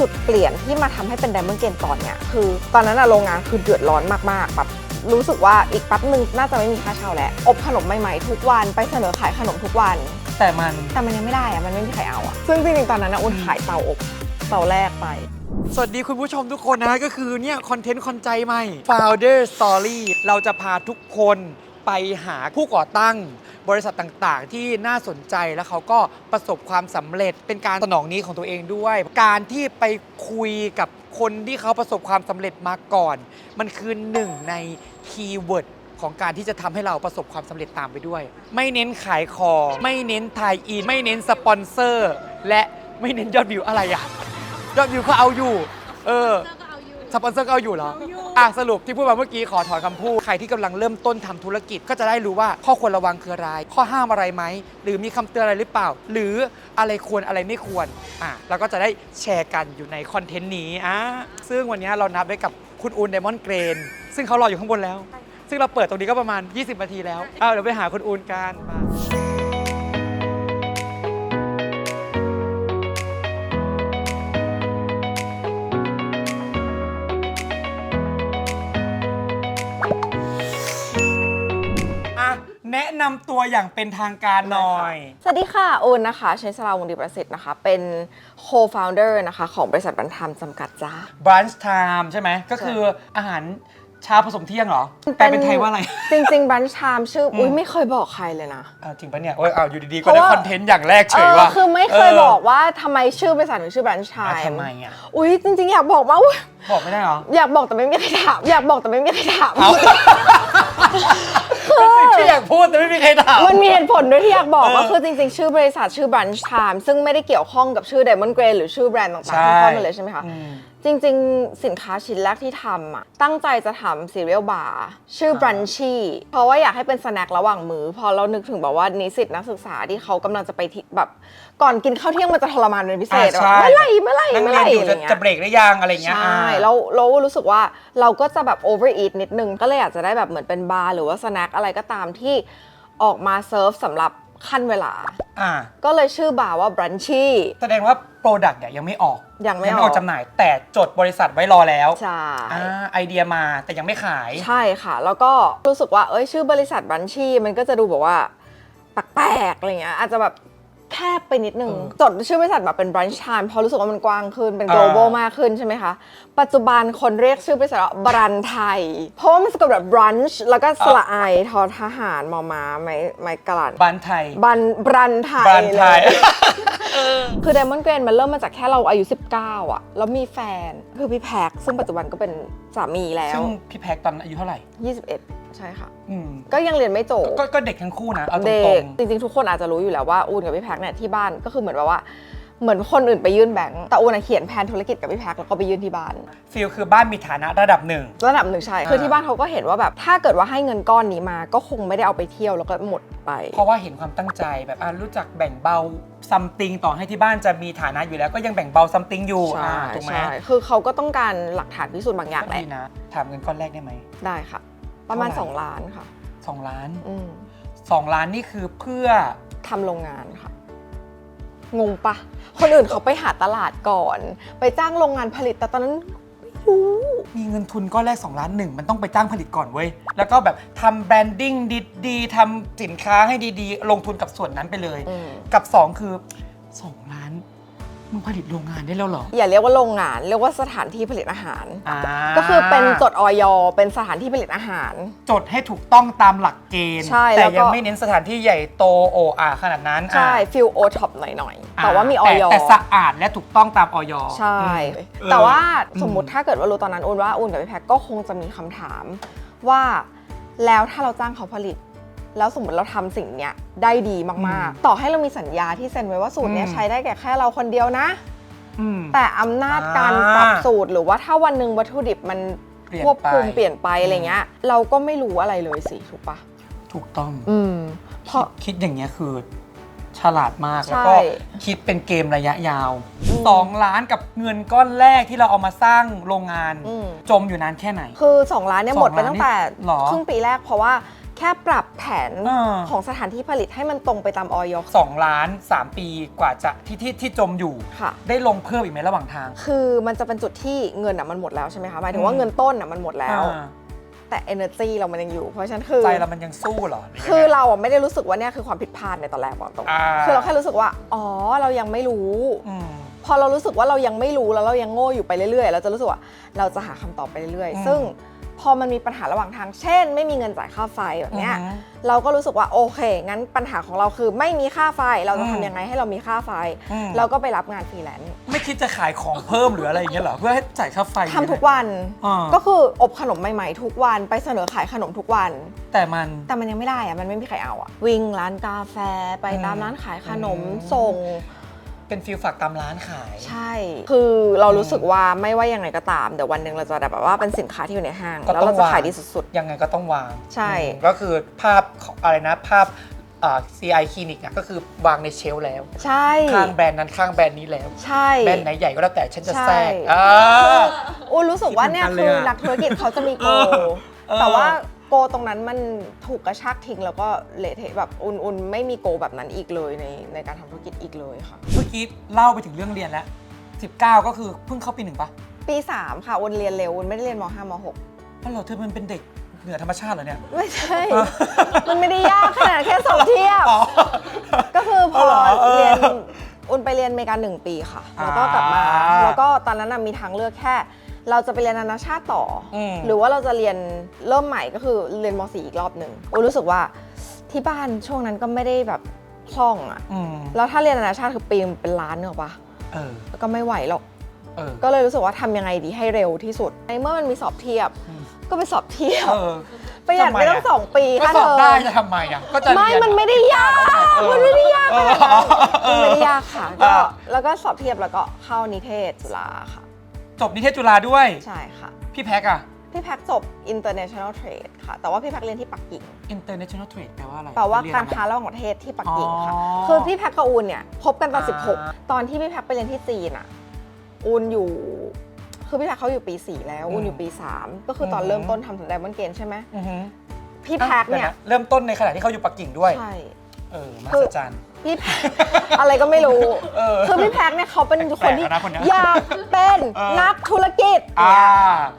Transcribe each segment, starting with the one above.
จุดเปลี่ยนที่มาทำให้เป็นไดมอนด์เกนตอนเนี้ยคือ ตอนนั้นอะโรงงานคือเดือดร้อนมากๆแบบรู้สึกว่าอีกแป๊บหนึ่งน่าจะไม่มีค่าเช่าแล้วอบขนมใหม่ๆทุกวันไปเสนอขายขนมทุกวัน แต่มันแต่มันยังไม่ได้อะมันไม่มีใครเอาอะซึ่งจริงๆตอนนั้นนะอุ่นขายเตาอบเตาแรกไป สวัสดีคุณผู้ชมทุกคนนะก็คือเนี่ยคอนเทนต์คอนใจใหม่ Founder Story เราจะพาทุกคนไปหาผู้ก่อตั้ง บริษัทต่างๆ ที่น่าสนใจแล้วเขาก็ประสบความสำเร็จเป็นการสนองนี้ของตัวเองด้วย การที่ไปคุยกับคนที่เขาประสบความสำเร็จมาก่อน มันคือหนึ่งในคีย์เวิร์ด ของการที่จะทำให้เราประสบความสำเร็จตามไปด้วย ไม่เน้นขายของไม่เน้นไทยอิน ไม่เน้นสปอนเซอร์ และไม่เน้นยอดวิวอะไรอะยอดวิวเขาเอาอยู่ เออ สปอนเซอร์ก็เอาอยู่เหรอ อะสรุปที่พูดมาเมื่อกี้ขอถอนคำพูด ใครที่กำลังเริ่มต้นทำธุรกิจก็จะได้รู้ว่าข้อควรระวังคืออะไร ข้อห้ามอะไรไหม หรือมีคำเตือนอะไรหรือเปล่า หรืออะไรควรอะไรไม่ควรอะเราก็จะได้แชร์กันอยู่ในคอนเทนต์นี้อะซึ่งวันนี้เรานัดไว้กับคุณอูนไดมอนเกรน ซึ่งเขารออยู่ข้างบนแล้ว ซึ่งเราเปิดตรงนี้ก็ประมาณ 20 นาทีแล้วอ้าวเดี๋ยวไปหาคุณอูนกัน แนะนำตัวอย่างเป็นทางการหน่อย สวัสดีค่ะอุ่นนะคะชัยสลาวงศ์ดีประสิทธิ์นะคะ เป็น co-founder นะคะ ของบริษัทบรรทามจำกัดจ้า brunch time ใช่ไหม ก็คืออาหารเช้าผสมเที่ยงเหรอแปลเป็นไทยว่าอะไร จริงๆ brunch time ชื่อ อุ้ยไม่เคยบอกใครเลยนะอ่าจริงปะเนี่ยโอ้ยอ้าวอยู่ดีๆเพก็ราะได้ว่า คอนเทนต์อย่างแรกเฉเอยอว่า คือไม่เคยบอกว่าทำไมชื่อบริษัทถึงชื่อ brunch อะ time ทำไมอะ อุ้ยจริง ๆ อยากบอกมากอุ๊ยบอกไม่ได้เหรอ อยากบอกแต่ไม่มีใครถามอยากบอกแต่ไม่มีใครถาม เอา ที่อยากพูดแต่ไม่มีใครถาม มันมีเหตุผลด้วยที่อยากบอกเออก็คือจริง ๆ ชื่อบริษัทชื่อ brunch time ซึ่งไม่ได้เกี่ยวข้องกับชื่อ diamond gray หรือชื่อแบรนด์ต่างๆที่เข้ามาเลยใช่ไหมคะอืม จริงๆ สินค้าชิ้นแรกที่ทำอะ ตั้งใจจะทำซีเรียลบาร์ชื่อครับ Brunchy เพราะว่าอยากให้เป็นสแน็คระหว่างมือพอเรานึกถึงแบบว่านิสิตนักศึกษาที่เขากำลังจะไปที่แบบก่อนกินข้าวเที่ยงมันจะทรมานเป็นพิเศษอ่าแบบใช่เมื่อไหร่เมื่อไหร่นั่งเมื่อไหเรียร่นอยู่อะไรจะเงี้ยจะเบรกได้ยังอะไรเงี้ยใช่อ่าแล้วเรารู้สึกว่าเราก็จะแบบ overeat นิดนึงก็เลยอยากจะได้แบบเหมือนเป็นบาร์หรือว่าสแน็คอะไรก็ตามที่ออกมาเซิร์ฟสำหรับขั้นเวลาอ่าก็เลยชื่อบาร์ว่า Brunchy แสดงว่าโปรดักต์เนี่ยยังไม่ออก ยังไม่ออกออกจำหน่าย แต่จดบริษัทไว้รอแล้วใช่ อ่าไอเดียมาแต่ยังไม่ขาย ใช่ค่ะ แล้วก็รู้สึกว่าเอ้ยชื่อบริษัทบัญชีมันก็จะดูแบบว่าแปลกๆอะไรเงี้ยอาจจะแบบแคบไปนิดนึงเออจดชื่อบริษัทแบบเป็น brunch time เพราะรู้สึกว่ามันกว้างขึ้น เป็นอ่า global มากขึ้นใช่ไหมคะ ปัจจุบันคนเรียกชื่อบริษัทว่าบรันไทย เพราะว่ามันสะกดแบบ brunch แล้วก็สระไอทอทหารมอม้าไม้ไม้กลันบ้านไทยบันบรันไทยบ้านไทยเลยคือ Diamond Grain มันเริ่มมาจากแค่เราอายุ 19 อะ แล้วมีแฟน คือพี่แพ็กซึ่งปัจจุบันก็เป็น สามีแล้ว ซึ่งพี่แพ็กตอนอายุเท่าไหร่ 21 ใช่ค่ะ อืมก็ยังเรียนไม่จบ ก็ก็เด็กทั้งคู่นะ เอาตเด็รกงจริงๆ ทุกคนอาจจะรู้อยู่แล้วว่าอูนกับพี่แพ็กเนี่ยที่บ้านก็คือเหมือนแบบว่า เหมือนคนอื่นไปยื่นแบงค์แต่อูนอะเขียนแผนธุรกิจกับพี่แพ็กแล้วก็ไปยื่นที่บ้านๆฟิลคือบ้านมีฐานะระดับหนึ่ง ระดับหนึ่งใช่อ่าคือที่บ้านเขาก็เห็นว่าแบบถ้าเกิดว่าให้เงินก้อนนี้มาก็คงไม่ได้เอาไปเที่ยวแล้วก็หมดไป เพราะว่าเห็นความตั้งใจแบบอะรู้จักแบ่งเบาซัมติงต่อให้ที่บ้านจะมีฐานะอยู่แล้วก็ยังแบ่งเบาซัมติงอยู่ใช่อ่าถูกไหมใช่คือเขาก็ต้องการหลักฐานพิสูจน์บางอย่างก็แหละดีนะ ถามเงินก้อนแรกได้ไหม ได้ค่ะ ประมาณ เท่าไหร่ 2 ล้านค่ะ สองล้านอืมสองล้านนี่คือเพื่อทำโรงงานค่ะ งงปะคนอื่นเขาไปหาตลาดก่อน ไปจ้างโรงงานผลิตแต่ตอนนั้นไม่รู้ มีเงินทุนก้อนแรก2ล้านหนึ่งมันต้องไปจ้างผลิตก่อนเว้ย แล้วก็แบบทำแบรนดิ้งดีๆทำสินค้าให้ดีๆ ลงทุนกับส่วนนั้นไปเลย อืม กับ 2 คือ2ล้าน มึงผลิตโรงงานได้แล้วเหรอ อย่าเรียกว่าโรงงาน เรียกว่าสถานที่ผลิตอาหาร อ่าก็คือเป็นจดออยเป็นสถานที่ผลิตอาหาร จดให้ถูกต้องตามหลักเกณฑ์ ใช่แต่แล้วก็ ยังไม่เน้นสถานที่ใหญ่โตโออาขนาดนั้นใช่อะฟิลโอท็อปหน่อยๆอ่แต่ว่ามีออย แต่สะอาดและถูกต้องตามออยใช่ อืมแต่ว่าเออสมมุติถ้าเกิดว่ารู้ตอนนั้นอุ่นว่าอุ่นกับพี่แพ็กก็คงจะมีคำถามว่าแล้วถ้าเราจ้างเขาผลิต แล้วสมมติเราทำสิ่งเนี้ยได้ดีมากๆ ต่อให้เรามีสัญญาที่เซ็นไว้ว่าสูตรเนี้ยใช้ได้แก่แค่เราคนเดียวนะอืมแต่อำนาจการอ่าปรับสูตรหรือว่าถ้าวันหนึ่งวัตถุดิบมันเปลี่ยนควบคุมไปเปลี่ยนไปอะไรเงี้ย เราก็ไม่รู้อะไรเลยสิถูกปะถูกต้อง อืมเพราะคิดอย่างเงี้ยคือ ฉลาดมากใช่แล้วก็คิดเป็นเกมระยะยาวอืม2ล้านกับเงินก้อนแรกที่เราเอามาสร้างโรงงานอืมจมอยู่นานแค่ไหน คือ2ล้านเนี่ยสองหมดไปล้านตั้งแต่นี่หรอครึ่งปีแรกเพราะว่า แค่ปรับแผนอ่า ของสถานที่ผลิตให้มันตรงไปตามออยสองล้านสามปีกว่าจะที่ที่ที่จมอยู่ ค่ะ ได้ลงเพิ่มอีกไหมระหว่างทาง คือมันจะเป็นจุดที่เงินอะมันหมดแล้วใช่ไหมคะหมายถึงว่าเงินต้นอะมันหมดแล้ว อ่าแต่ energy เรามันยังอยู่ เพราะฉะนั้นคือ ใจเรามันยังสู้เหรอหรืยังไง คือเราอะไม่ได้รู้สึกว่าเนี่ยคือความผิดพลาดในตอนแรกบอกตรงอ่า คือเราแค่รู้สึกว่า อ๋อเรายังไม่รู้อืมพอเรารู้สึกว่าเรายังไม่รู้แล้วเรายังโง่อยู่ไปเรื่อยๆ เราจะรู้สึกว่าเราจะหาคำตอบไปเรื่อยอืม ๆ ซึ่ง พอมันมีปัญหาระหว่างทาง เช่น ไม่มีเงินจ่ายค่าไฟแบบเนี้ยอือฮึเราก็รู้สึกว่าโอเค งั้นปัญหาของเราคือไม่มีค่าไฟเราจะอืม ทำยังไงให้เรามีค่าไฟ อืมเราก็ไปรับงานฟรีแลนซ์ไม่คิดจะขายของเพิ่มหรืออะไรอย่างเงี้ยเหรอ เพื่อให้จ่ายค่าไฟทำทุกวัน อ่าก็คืออบขนมใหม่ๆทุกวันไปเสนอขายขนมทุกวัน แต่มัน แต่มันยังไม่ได้อะมันไม่มีใครเอาอะวิ่งร้านกาแฟไปตามอืมร้านขายขนมอืม ส่ง เป็นฟิลฝากตามร้านขาย ใช่ คือเรารู้สึกว่าไม่ว่ายังไงก็ตาม เดี๋ยววันหนึ่งเราจะแบบว่าเป็นสินค้าที่อยู่ในห้าง ก็แล้วต้องเราจะวาง ขายดีสุด ยังไงก็ต้องวางใช่ อืมก็คือภาพของอะไรนะภาพอ่า CI คลินิกอะก็คือวางในเชลฟ์แล้ว ๆ ใช่ ข้างแบรนด์นั้นข้างแบรนด์นี้แล้ว ใช่ แบรนด์ไหนใหญ่ก็แล้วแต่ฉันจะใช่ แทรกอ่า อูรู้สึกว่าเนี่ยคิดเหมือนกันเลยคืออะนักธุรกิจเขาจะมีโกเออเออแต่ว่า โกตรงนั้นมันถูกกระชากทิ้งแล้วก็เละเทะแบบอุนอุนไม่มีโกแบบนั้นอีกเลยในในการทำธุรกิจอีกเลยค่ะ เมื่อกี้เล่าไปถึงเรื่องเรียนแล้ว 19 ก็คือเพิ่งเข้าปีหนึ่งปะปี 3 ค่ะอุนเรียนเร็วอุนไม่ได้เรียนม5ม6เพราะเราเธอมันเป็นเด็กเหนือธรรมชาติเหรอเนี่ย ไม่ใช่ มันไม่ได้ยากขนาดแค่สอบเทียบ อ๋อ ก็คือพอเอาเหรอเออเรียนอุนไปเรียนอเมริกาหนึ่งปีค่ะ แล้วก็กลับมา อ่า แล้วก็ตอนนั้นนะมีทางเลือกแค่ เราจะไปเรียนนานาชาติต่ออม หรือว่าเราจะเรียนเริ่มใหม่ก็คือเรียนม .4 อีกรอบหนึ่งอุนรู้สึกว่าที่บ้านช่วงนั้นก็ไม่ได้แบบคล่องอะอืมแล้วถ้าเรียนนานาชาติคือปีนึงเป็นล้านเนกอะปะเออแล้วก็ไม่ไหวหรอก เออ ก็เลยรู้สึกว่าทำยังไงดีให้เร็วที่สุดในเมื่อมันมีสอบเทียบ อืม ก็ไปสอบเทียบเออ ประหยัดไปตั้งทำไมอะ สองปีก็ค่าสอบเทอได้มจะทำไมอะก็จะไม่เรียมันไม่ได้ยากเออมันไม่ได้ยากเอขอนาดนั้นมันไม่ได้ยากค่ะก็อ่า แล้วก็สอบเทียบแล้วก็เข้านิเทศจุฬาค่ะ จบนิเทศจุฬาด้วย ใช่ค่ะ พี่แพ็กอะพี่แพ็กจบ international trade ค่ะ แต่ว่าพี่แพ็กเรียนที่ปักกิ่ง international trade แปลว่าอะไรแปลว่าเยนการอะไรค้าระหว่างประเทศที่ปักกิ่งค่ะอ๋อคือพี่แพ็กกับอูนเนี่ยคบกันตอนอ่า16 ตอนที่พี่แพ็กไปเรียนที่จีนอะอูนอยู่คือพี่แพ็กเขาอยู่ปี 4 แล้วอูนอยู่ปี 3 ก็คือตอนเริ่มต้นทำถึงไดมอนเกนใช่ไหมอือฮึพี่แพ็กเนี่ยดี๋วะเริ่มต้นในขณะที่เขาอยู่ปักกิ่งด้วย ใช่เออมาคือสจัน พี่แพ็คอะไรก็ไม่รู้เออคือพี่แพ็กเนี่ยเขาเป็นคนที่แปลกๆนะคนเนี้ยอยากเป็นเออ นักธุรกิจ อ่าเนี่ย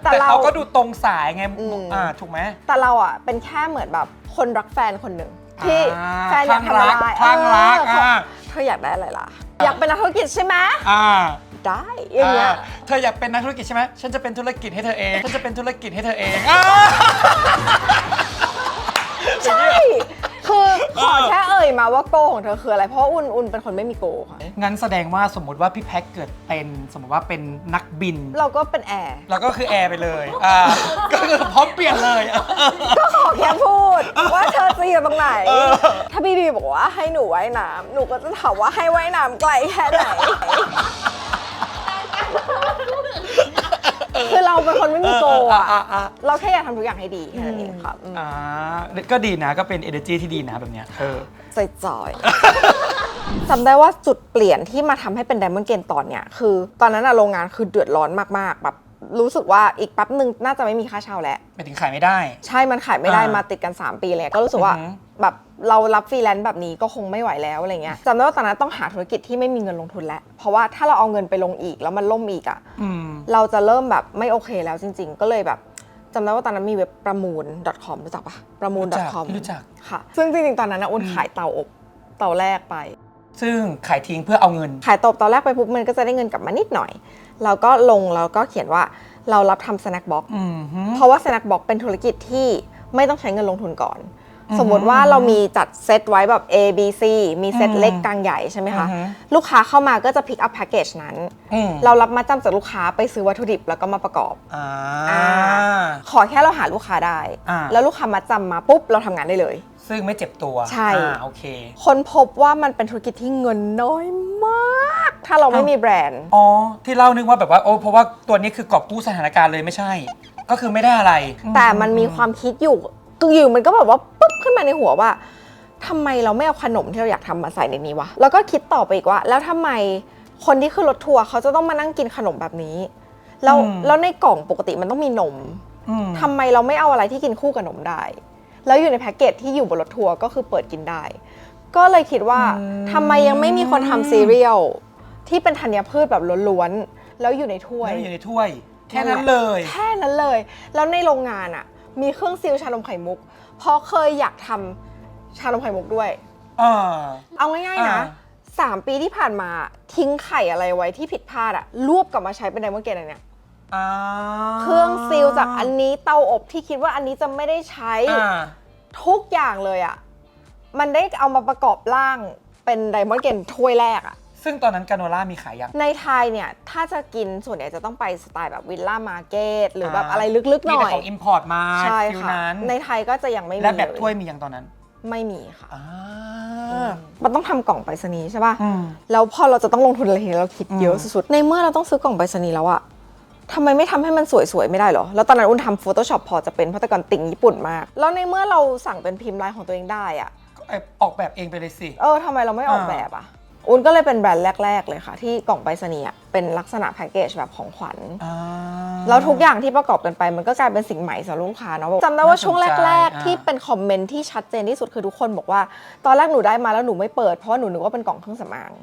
แต่แต่เราเขาก็ดูตรงสายไงอืม อ่าถูกไหม แต่เราอะเป็นแค่เหมือนแบบคนรักแฟนคนหนึ่งที่อ่าแฟนอยากทำอะไรคลั่งรักเออคลั่งรักอ่าเธออยากได้อะไรล่ะ อยากเป็นนักธุรกิจใช่ไหมอ่าได้อย่างเงี้ย อ่าเธออยากเป็นนักธุรกิจใช่ไหมฉันจะเป็นธุรกิจให้เธอเองฉันจะเป็นธุรกิจให้เธอเองอ่า ใช่คือ ขอแค่เอ่ยมาว่าโกของเธอคืออะไร เพราะว่าอุ่นอุ่นเป็นคนไม่มีโกค่ะ งั้นแสดงว่าสมมติว่าพี่แพ็กเกิดเป็นสมมติว่าเป็นนักบิน เราก็เป็นแอร์แล้วก็คือแอร์ไปเลย อ่า ก็คือพร้อมเปลี่ยนเลย ก็ขอแค่พูด ว่าเธอจะอยู่ตรงไหน ถ้าพี่บีบอกว่าให้หนูว่ายน้ำหนูก็จะถามว่าให้ว่ายน้ำไกลแค่ไหนคือเราเป็นคนไม่มีโก อะอ่าอ่าเราแค่อยากทำทุกอย่างให้ดีแค่นั้นเองค่ะอืมอ่าก็ดีนะก็เป็น energy ที่ดีนะแบบเนี้ยเออจอยๆ จำได้ว่าจุดเปลี่ยนที่มาทำให้เป็นไดมอนด์เกนตอนเนี้ยคือ ตอนนั้นอะโรงงานคือเดือดร้อนมากๆแบบรู้สึกว่าอีกแป๊บหนึ่งน่าจะไม่มีค่าเช่าแล้ว ไปถึงขายไม่ได้ ใช่มันขายไม่ได้อ่ามมาติดกัน 3 ปีเลยก็รู้สึกว่าอือหือ แบบเรารับฟรีแลนซ์แบบนี้ก็คงไม่ไหวแล้วอะไรเงี้ยจำได้ว่าตอนนั้นต้องหาธุรกิจที่ไม่มีเงินลงทุนแล้ว เพราะว่าถ้าเราเอาเงินไปลงอีกแล้วมันล่มอีกอะอืมเราจะเริ่มแบบไม่โอเคแล้วจริง ๆ ก็เลยแบบจำได้ว่าตอนนั้นมีเว็บประมูล .com รู้จักปะประมูลรู้จัก .com รู้จักค่ะ ซึ่งจริงๆตอนนั้นนะอุ่นขายเตาอบเตาแรกไป ซึ่งขายทิ้งเพื่อเอาเงิน ขายตบตอนแรกไปปุ๊บมันก็จะได้เงินกลับมานิดหน่อยเราก็ลงแล้วก็เขียนว่าเรารับทำ snack box อืมฮึเพราะว่า snack box เป็นธุรกิจที่ไม่ต้องใช้เงินลงทุนก่อนอือฮึ สมมติว่าเรามีจัดเซตไว้แบบ A B C มีเซตอืมเล็กกลางใหญ่ใช่ไหมคะอือฮึลูกค้าเข้ามาก็จะ pick up package นั้นอืมเรารับมาจำจากลูกค้าไปซื้อวัตถุดิบแล้วก็มาประกอบอ่าอ่าขอแค่เราหาลูกค้าได้อ่าแล้วลูกค้ามาจำมาปุ๊บเราทำงานได้เลย ซึ่งไม่เจ็บตัวใช่อ่าโอเค คนพบว่ามันเป็นธุรกิจที่เงินน้อยมาก ถ้าเราไม่อ้าวมีแบรนด์อ๋อที่เล่านึกว่าแบบว่าโอ้เพราะว่าตัวนี้คือกอบกู้สถานการณ์เลยไม่ใช่ ก็คือไม่ได้อะไร แต่มันมีความคิดอยู่คื ออยู่มันก็แบบว่าปุ๊บขึ้นมาในหัวว่าทำไมเราไม่เอาขนมที่เราอยากทำมาใส่ในนี้วะ แล้วก็คิดต่อไปอีกว่า แล้วทำไมคนที่ขึ้นรถทัวร์เขาจะต้องมานั่งกินขนมแบบนี้ แล้วอืมแล้วในกล่องปกติมันต้องมีนมอืมทำไมเราไม่เอาอะไรที่กินคู่กับนมได้ แล้วอยู่ในแพ็กเกจที่อยู่บนรถทัวร์ก็คือเปิดกินได้ ก็เลยคิดว่าอืมทำไมยังไม่มีคนทำซีเรียลที่เป็นธัญพืชแบบล้วนๆแล้วอยู่ในถ้วยแล้วอยู่ในถ้วย แค่นั้นเลย แค่นั้นเลย แล้วในโรงงานอะ มีเครื่องซีลชานมไข่มุก เพราะเคยอยากทำชานมไข่มุกด้วยเออเอาง่ายๆนะอ่า สามปีที่ผ่านมาทิ้งไข่อะไรไว้ที่ผิดพลาดอะรวบกลับมาใช้เป็นไดมอนด์เกตอันเนี้ย อ่าเครื่องซีลจากอันนี้เตาอบที่คิดว่าอันนี้จะไม่ได้ใช้ อ่า ทุกอย่างเลยอะมันได้เอามาประกอบร่างเป็นไดมอนด์เกตถ้วยแรกอะ ซึ่งตอนนั้นกาโนล่ามีขายยัง ในไทยเนี่ย ถ้าจะกินส่วนใหญ่จะต้องไปสไตล์แบบวิลล่ามาร์เก็ตหรือแบบอ่าอะไรลึกๆหมีน่แต่อยของอิมพอร์ตมาใช่ฟิวค่ะนั้นในไทยก็จะยังไม่มีและแบบเลถ้วยมียังตอนนั้น ไม่มีค่ะอ่ามันต้องทำกล่องไปรษณีย์ใช่ป่ะอืมแล้วพอเราจะต้องลงทุนอะไรทีเราคิดเยอะอืมสุดๆในเมื่อเราต้องซื้อกล่องไปรษณีย์แล้วอะทำไมไม่ทำให้มันสวยๆ ไม่ได้เหรอ แล้วตอนนั้นอุ้นทำ Photoshop พอจะเป็นเพราะแต่ก่อนติ่งญี่ปุ่นมาก แล้วในเมื่อเราสั่งเป็นพิมพ์ลายของตัวเองได้อะก็เอ่อออกแบบเองไปเลยสิ เออทำไมเราไม่ออกอ่าแบบอะ อุ้นก็เลยเป็นแบรนด์แรก ๆ เลยค่ะ ที่กล่องไปรษณีย์อะเป็นลักษณะแพ็กเกจแบบของขวัญ อ่า แล้วทุกอย่างที่ประกอบกันไปมันก็กลายเป็นสิ่งใหม่สำหรับลูกค้าเนาะจำได้ว่าช่วงแรกๆที่เป็นคอมเมนต์ที่ชัดเจนที่สุดคือทุกคนบอกว่า ตอนแรกหนูได้มาแล้วหนูไม่เปิดเพราะว่าหนูนึกว่าเป็นกล่องเครื่องสำอาง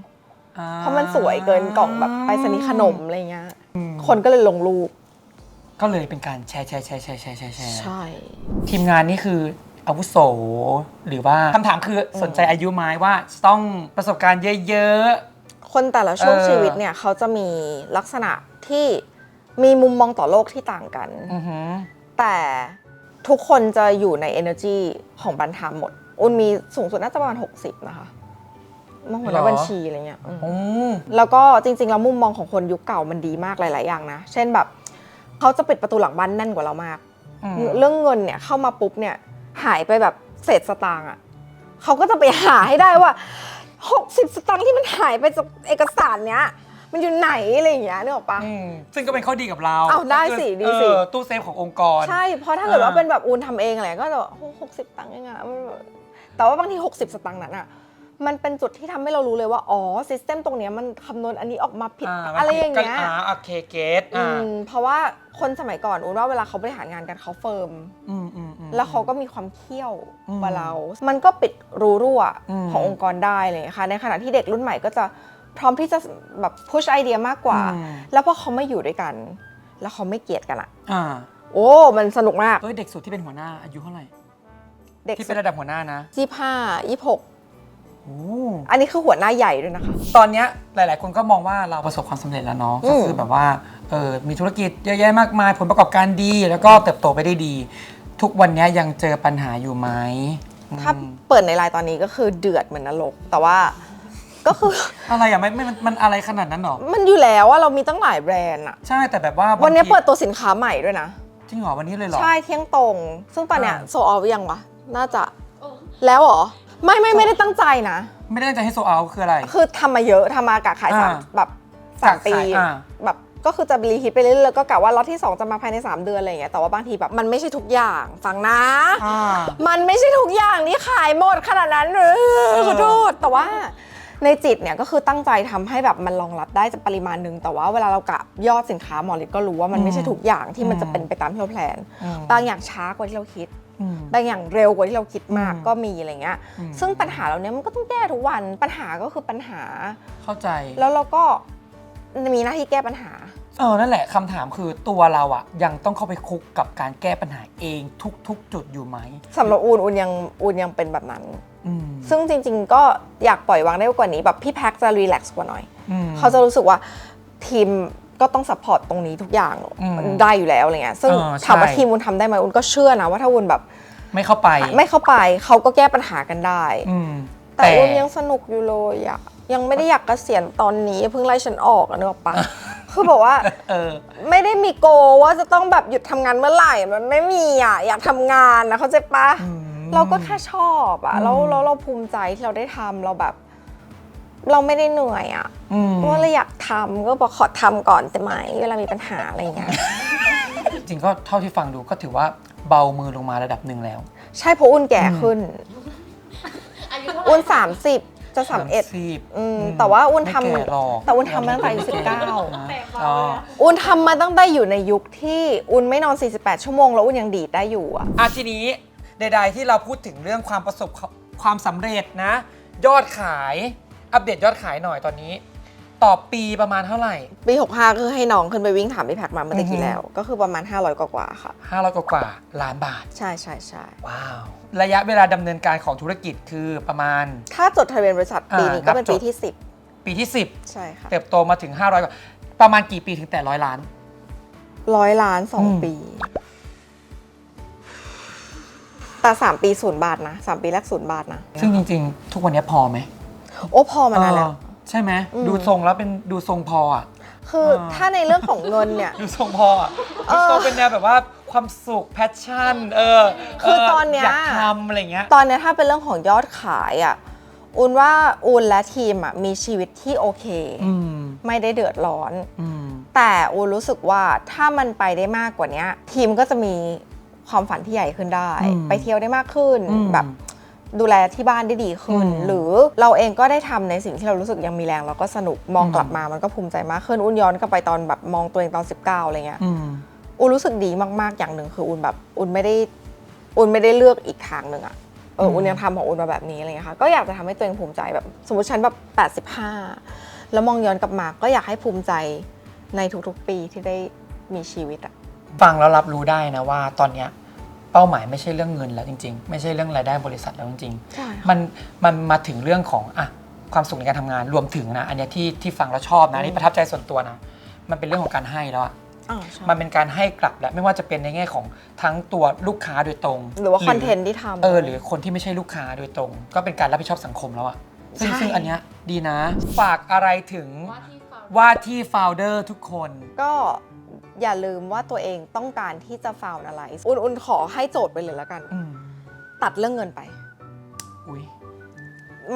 อ่เพราะมันสวยเกินกล่องแบบไปรษณีย์ขนมอะไรเงี้ยอืมคนก็เลยลงรูปก็เลยเป็นการแชร์แชร์แชร์แชร์แชร์แชร์แชร์ใช่ทีมงานนี่คือ อาวุโส หรือว่าคำถามคือสนใจอายุไหมว่าต้องประสบการณ์เยอะคนแต่ละช่วงเออชีวิตเนี่ยเขาจะมีลักษณะที่มีมุมมองต่อโลกที่ต่างกัน ๆอือหือ แต่ทุกคนจะอยู่ใน energy ของบันทามหมด อุนมีสูงสุดน่าจะประมาณ 60 นะคะมองหัวหน้าบัญชีอะไรเงี้ยอืม อืม แล้วก็จริงๆแล้วมุมมองของคนยุคเก่ามันดีมากหลาย ๆ อย่างนะ เช่นแบบเขาจะปิดประตูหลังบ้านแน่นกว่าเรามาก อืม เรื่องเงินเนี่ยเข้ามาปุ๊บเนี่ย หายไปแบบเศษสตางค์อะเขาก็จะไปหาให้ได้ว่า 60 สตางค์ที่มันหายไปจากเอกสารเนี้ย มันอยู่ไหนอะไรอย่างเงี้ยนึกออกปะ อืมซึ่งก็เป็นข้อดีกับเราอ้าวได้สิดีสิ เออตู้เซฟขององค์กร ใช่ เพราะถ้าเกิดว่าอ่า เป็นแบบอูนทำเองอะไรก็จะหกสิบตังค์เองอะมันแบบแต่ว่าบางที 60 สตางค์นั้นอะมันเป็นจุดที่ทำให้เรารู้เลยว่า อ๋อซิสเต็มตรงเนี้ยมันคำนวณอันนี้ออกมาผิดาอะไรอย่างเงี้ยก็อ่าโอเคเกตอือ่ามเพราะว่า คนสมัยก่อนอูนว่าเวลาเขาบริหารงานกันเขาเฟิร์มอืมอืมอืมแล้วเขาก็มีความเขี้ยวอืมกว่าเรา มันก็ปิดรูรั่วอืมขององค์กรได้เลยค่ะในขณะที่เด็กรุ่นใหม่ก็จะพร้อมที่จะแบบพุชไอเดียมากกว่าอืมแล้วพอเขาไม่อยู่ด้วยกัน แล้วเขาไม่เกลียดกันอะอ่าโอ้มันสนุกมากเอ้ยเด็กสุดที่เป็นหัวหน้าอายุเท่าไหร่เด็กที่เป็นระดับหัวหน้านะยี่ห้ายี่หกโอ้อันนี้คือหัวหน้าใหญ่ด้วยนะคะ ตอนเนี้ยหลาย ๆ คนก็มองว่าเราประสบความสำเร็จแล้วเนาะอืก็มคือแบบว่าเออมีธุรกิจเยอะแยะมากมาย ผลประกอบการดี แล้วก็เติบโตไปได้ดี ทุกวันเนี้ยยังเจอปัญหาอยู่ไหมถ้าอืมเปิดในไลน์ตอนนี้ก็คือเดือดเหมือนนรก แต่ว่าก็คือ อะไรอะไม่ไม่มันมันอะไรขนาดนั้นหรอมันอยู่แล้วว่าเรามีตั้งหลายแบรนด์อะใช่แต่แบบว่าบางวันนี้ทีเปิดตัวสินค้าใหม่ด้วยนะ จริงเหรอวันนี้เลยเหรอ ใช่เที่ยงตรง ซึ่งตอนเนี้ยอ่า โซออฟยังวะ น่าจะแล้วเหรอ ไม่ไม่ไม่ได้ตั้งใจนะ ไม่ได้ตั้งใจให้โซเอาคืออะไร คือทำมาเยอะทำมากะขายสามอ่าแบบสามกะปีขายอ่า แบบก็คือจะรีฮิตไปเรื่อยๆแล้วก็กะว่าล็อตที่ 2 จะมาภายใน 3 เดือนอะไรอย่างเงี้ยแต่ว่าบางทีแบบมันไม่ใช่ทุกอย่างฟังนะ อ่า มันไม่ใช่ทุกอย่างที่ขายหมดขนาดนั้นเออขอโทษแต่ว่าในจิตเนี่ยก็คือตั้งใจทำให้แบบมันรองรับได้จากปริมาณหนึ่งแต่ว่าเวลาเรากะยอดสินค้าหมอลิศก็รู้ว่ามันไม่ใช่ทุกอย่างที่มันจะเป็นไปตามที่เราแพลน อืม บางอย่างช้ากว่าที่เราคิดอืม บางอย่างเร็วกว่าที่เราคิดมากอืมก็มีอะไรเงี้ยอืมซึ่งปัญหาเหล่านี้มันก็ต้องแก้ทุกวัน ปัญหาก็คือปัญหา เข้าใจ แล้วเราก็มีหน้าที่แก้ปัญหา เออ นั่นแหละคำถามคือตัวเราอะยังต้องเข้าไปคุกกับการแก้ปัญหาเองทุก ๆ จุดอยู่ไหมสำหรับอูนอูนยังอูนยังเป็นแบบนั้นอืมซึ่งจริง ๆ ก็อยากปล่อยวางได้กว่านี้แบบพี่แพ็คจะรีแลกซ์กว่าหน่อยอืมเขาจะรู้สึกว่าทีม ก็ต้องซัพพอร์ตตรงนี้ทุกอย่างอืมได้อยู่แล้วอะไรเงี้ยซึ่งเออใช่ถามว่าทีมอุนทำได้ไหมอุนก็เชื่อนะว่าถ้าอุนแบบไม่เข้าไป ไม่เข้าไปเขาก็แก้ปัญหากันได้อืมแต่อุนยังสนุกอยู่เลยอะยังไม่ได้อยากเกษียณตอนนี้เพิ่งไล่ฉันออกอะนึกออกปะคือบอกว่าเออไม่ได้มีโกว่าจะต้องแบบหยุดทำงานเมื่อไหร่มันไม่มีอะอยากทำงานนะเขาใจปะอืมเราก็แค่ชอบอะแล้วอืมแล้วเราภูมิใจที่เราได้ทำเราแบบ เราไม่ได้เหนื่อยอะอืมว่าเราอยากทำก็บอกขอทำก่อนได้ไหมเวลามีปัญหาอะไรอย่างเงี้ย จริงๆก็เท่าที่ฟังดูก็ถือว่าเบามือลงมาระดับหนึ่งแล้ว ใช่เพราะอุ่นแก่ขึ้น อายุเท่าไหร่อุ่นสามสิบจะสามเอ็ด30อืมแต่ว่าอุ่นไม่ทำแก่หรอกแต่อุ่นทำมาตั้งแต่อายุไม่19แก่นะอ๋ออุ่นทำมาตั้งแต่อยู่ในยุคที่อุ่นไม่นอน 48 ชั่วโมงแล้วอุ่นยังดีดได้อยู่อะอะทีนี้ใดๆที่เราพูดถึงเรื่องความประสบความสำเร็จนะ ยอดขาย อัปเดตยอดขายหน่อยตอนนี้ ต่อปีประมาณเท่าไหร่ ปี 65คือให้น้องขึ้นไปวิ่งถามพี่แพ็กมาเมื่อตะอือฮึกี้แล้ว ก็คือประมาณ 500 กว่าๆค่ะ 500กว่าๆล้านบาท ใช่ใช่ใช่ว้าว ระยะเวลาดำเนินการของธุรกิจคือประมาณ ถ้าจดทะเบียนบริษัทปีนี้อ่าก็เป็นนับจปีดที่ ปีที่ 10ใช่ค่ะ10เติบโตมาถึง 500กว่าประมาณกี่ปีถึงแต่ร้อยล้าน ร้อยล้าน อืม 2 ปี แต่ 3 ปีศูนย์บาทนะ 3 ปีแรกศูนย์บาทนะซึ่งจริง ๆ ทุกวันนี้พอไหม โอ้พอมานานแล้ว เออใช่ไหมอืม ดูทรงแล้วเป็นดูทรงพออะ คืออาถ้าในเรื่องของเงินเนี่ย ดูทรงพออะเอดูอทรงเป็นแนวแบบว่าความสุขแพชชั่น เออคือตอนเนี้ย อยากทำอะไรเงี้ย ตอนเนี้ยถ้าเป็นเรื่องของยอดขายอะอุนว่าอุนและทีมอะมีชีวิตที่โอเค อืมไม่ได้เดือดร้อน อืมแต่อูรู้สึกว่าถ้ามันไปได้มากกว่าเนี้ย ทีมก็จะมีความฝันที่ใหญ่ขึ้นได้อืมไปเที่ยวได้มากขึ้นอืม แบบ ดูแลที่บ้านได้ดีขึ้นอืมหรือเราเองก็ได้ทำในสิ่งที่เรารู้สึกยังมีแรงแล้วก็สนุกมองอืมกลับมามันก็ภูมิใจมากขึ้น อุ่นย้อนกลับไปตอนแบบมองตัวเองตอน 19อะไรเงี้ยอืมอุ่นรู้สึกดีมากๆอย่างหนึ่งคืออุ่นแบบอุ่นไม่ได้อุ่นไม่ได้เลือกอีกทางหนึ่งอะเออมอุ่นยังทำของอุ่นมาแบบนี้อะไรเงี้ยค่ะก็อยากจะทำให้ตัวเองภูมิใจแบบ สมมติฉันแบบ85 แล้วมองย้อนกลับมาก็อยากให้ภูมิใจในทุกๆปีที่ได้มีชีวิตอะฟังแล้วรับรู้ได้นะว่าตอนเนี้ย เป้าหมายไม่ใช่เรื่องเงินแล้วจริง ๆ ไม่ใช่เรื่องรายได้บริษัทแล้วจริงใช่ๆมันมันมาถึงเรื่องของอะความสุขในการทำงานรวมถึงนะอันเนี้ยที่ที่ฟังแล้วชอบนะนี่ประทับใจส่วนตัวนะมันเป็นเรื่องของการให้แล้วอะอ่าใช่มันเป็นการให้กลับแหละไม่ว่าจะเป็นในแง่ของทั้งตัวลูกค้าโดยตรงหรือว่าคอนเทนต์ที่ทำ เออหรือคนที่ไม่ใช่ลูกค้าโดยตรง ก็เป็นการรับผิดชอบสังคมแล้วอะซึ่งใช่ ซึ่งอันเนี้ยดีนะ ฝากอะไรถึงว่าที่ฟาร์มว่าที่โฟลเดอร์ทุกคน ก็ อย่าลืมว่าตัวเองต้องการที่จะฟาวอะไร อุ่นอุ่นขอให้โจทย์ไปเลยแล้วกัน อืมตัดเรื่องเงินไป อุ้ย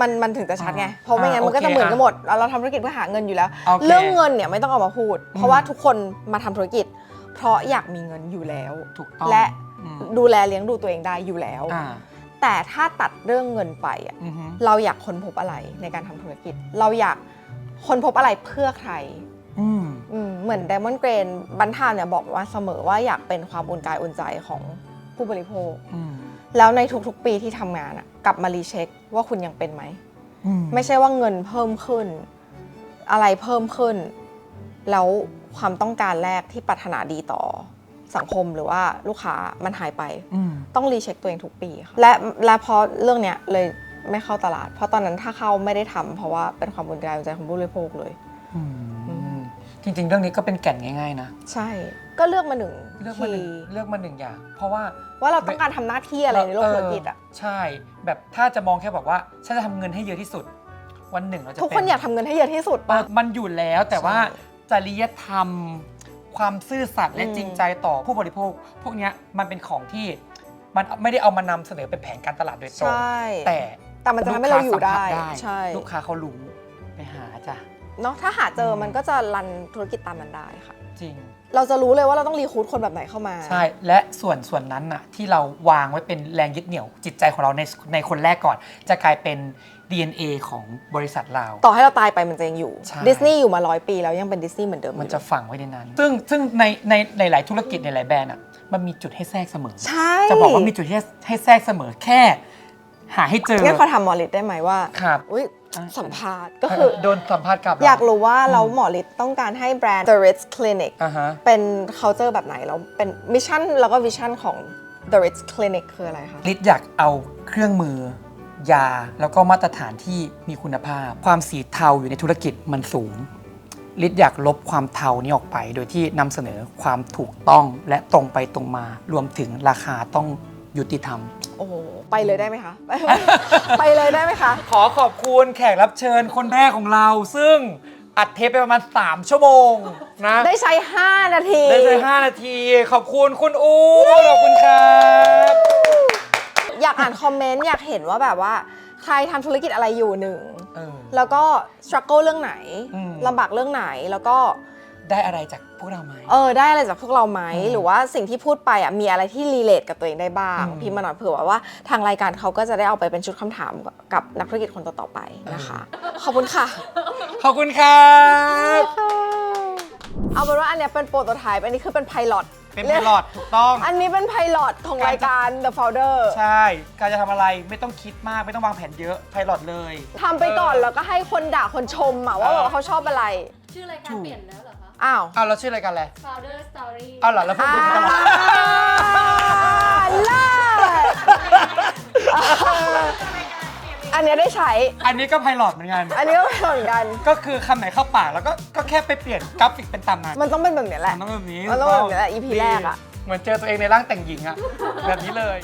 มันมันถึงจะชัดไง อ่าเพราะไม่งั้นอ่ามันก็โอเคจะเหมือนกันอะหมดเราเราทำธุรกิจเพื่อหาเงินอยู่แล้ว โอเคเรื่องเงินเนี่ยไม่ต้องเอามาพูด เพราะว่าอืมทุกคนมาทำธุรกิจ เพราะอยากมีเงินอยู่แล้ว ถูกต้องและอืม ดูแลเลี้ยงดูตัวเองได้อยู่แล้ว อ่าแต่ถ้าตัดเรื่องเงินไปอะอือฮึเราอยากค้นพบอะไรในการทำธุรกิจ เราอยากค้นพบอะไรเพื่อใคร อืม อืม เหมือนไดมอนด์เกรนบันทามเนี่ยบอกว่าเสมอว่าอยากเป็นความอุ่นกายอุ่นใจของผู้บริโภค อืมแล้วในทุกๆปีที่ทำงานอะกลับมารีเช็คว่าคุณยังเป็นไหม อืไม่ใช่ว่าเงินเพิ่มขึ้น อะไรเพิ่มขึ้น แล้วความต้องการแรกที่ปรารถนาดีต่อสังคมหรือว่าลูกค้ามันหายไป อืมต้องรีเช็คตัวเองทุกปีค่ะและและเพราะเรื่องเนี้ยเลยไม่เข้าตลาด เพราะตอนนั้นถ้าเข้าไม่ได้ทำเพราะว่าเป็นความอุ่นกายอุ่นใจของผู้บริโภคเลย อืม จริง ๆ เรื่องนี้ก็เป็นแก่นง่ายๆนะใช่ ก็เลือกมาหนึ่งเลือกมาหนึ่งคีย์เลือกมาหนึ่งอย่าง เพราะว่า ว่าเราต้องการทำหน้าที่อะไรในโลกธุรกิจอะ เใช่ แบบถ้าจะมองแค่บอกว่าฉันจะทำเงินให้เยอะที่สุด วันหนึ่งเราจะทุกคนเป็อยากทำเงินให้เยอะที่สุดเอปะอมันอยู่แล้วแต่ว่าใช่จริยธรรม ความซื่อสัตย์และอืม จริงใจต่อผู้บริโภค พวกเนี้ยมันเป็นของที่มันไม่ได้เอามานำเสนอเป็นแผนการตลาดโดยตรง ใช่แต่แต่มันจะทำให้เราอยู่ลูกค้ได้ สัมผัสใช่ ลูกค้าเขารู้ไปหาจ้ะ เนาะถ้าหาเจออมมันก็จะรันธุรกิจตามมันได้ค่ะ จริง เราจะรู้เลยว่าเราต้องรีคูดคนแบบไหนเข้ามา ใช่ และส่วนส่วนนั้นน่ะที่เราวางไว้เป็นแรงยึดเหนี่ยว จิตใจของเราในในคนแรกก่อน จะกลายเป็น DNA ของบริษัทเรา ต่อให้เราตายไปมันจะยังอยู่ ใช่ ดิสนีย์อยู่มาร้อยปีแล้วยังเป็นดิสนีย์เหมือนเดิมมันอยู่จะฝังไว้ในนั้น ซึ่งซึ่งในในในหลายธุรกิจในหลายแบรนด์อะมันมีจุดให้แทรกเสมอ ใช่จะบอกว่ามีจุดให้ให้แทรกเสมอแค่ หาให้เจองั้นขอถามหมอฤทธิ์ได้ไหมว่า ครับ อุ้ยอะ สัมภาษณ์ก็คือ โดนสัมภาษณ์กลับอยากรู้ว่าอืมเราหมอฤทธิ์ต้องการให้แบรนด์ The Ritz Clinic อ่าฮะ เป็น culture แบบไหน แล้วเป็นมิชชั่นแล้วก็วิชั่นของ The Ritz Clinic คืออะไรคะ ลิศอยากเอาเครื่องมือ ยา แล้วก็มาตรฐานที่มีคุณภาพ ความสีเทาอยู่ในธุรกิจมันสูงลิศอยากลบความเทานี้ออกไป โดยที่นำเสนอความถูกต้องและตรงไปตรงมา รวมถึงราคาต้อง ยุติธรรม โอ้โหไปเลยได้ไหมคะ ไปเลยได้ไหมคะ ขอขอบคุณแขกรับเชิญคนแรกของเรา ซึ่งอัดเทปไปประมาณ 3 ชั่วโมงนะได้ใช้ 5 นาที ได้เลย5นาที ขอบคุณคุณอู๊ดขอบคุณครับอยากอ่านคอมเมนต์ อยากเห็นว่าแบบว่า ใครทำธุรกิจอะไรอยู่หนึ่ง เออ แล้วก็ struggle เรื่องไหนอืม ลำบากเรื่องไหนแล้วก็ ได้อะไรจากพวกเราไหม เออได้อะไรจากพวกเราไหมอืมหรือว่าสิ่งที่พูดไปอะมีอะไรที่รีเลทกับตัวเองได้บ้าง อืม พิมพ์มาหน่อยเผื่อว่าทางรายการเขาก็จะได้เอาไปเป็นชุดคำถามกับนักธุรกิจคนต่อๆไปนะคะ ขอบคุณค่ะ ขอบคุณครับ เอาเป็นว่าอันเนี้ยเป็นโปรโตไทป์อันนี้คือเป็นไพลอตเป็นไพลอตถูกต้อง อันนี้เป็นไพลอตของรายการ The Founder ใช่ การจะทำอะไรไม่ต้องคิดมากไม่ต้องวางแผนเยอะไพลอตเลย ทำไปก่อนแล้วก็ให้คนด่าคนชมอะว่าเออ แบบว่าเขาชอบอะไร ชื่อรายการเปลี่ยนแล้วเหรอคะ อ้าวอ้าวเราชื่อรายการอะไร Founder Story อ้าวเหรอเราพูดอ่าผิดตลอดเลิศอันเนี้ยได้ใช้ อันนี้ก็ไพลอตเหมือนกัน อันนี้ก็เหมือนกัน ก็คือคำไหนเข้าปากแล้วก็ก็แค่ไปเปลี่ยนกราฟิกเป็นตามนั้นมันต้องเป็นแบบเนี้ยแหละ มันต้องแบบนี้มันต้องแบบนี้แหละ EP ดีแรกอะ เหมือนเจอตัวเองในร่างแต่งหญิงอะแบบนี้เลย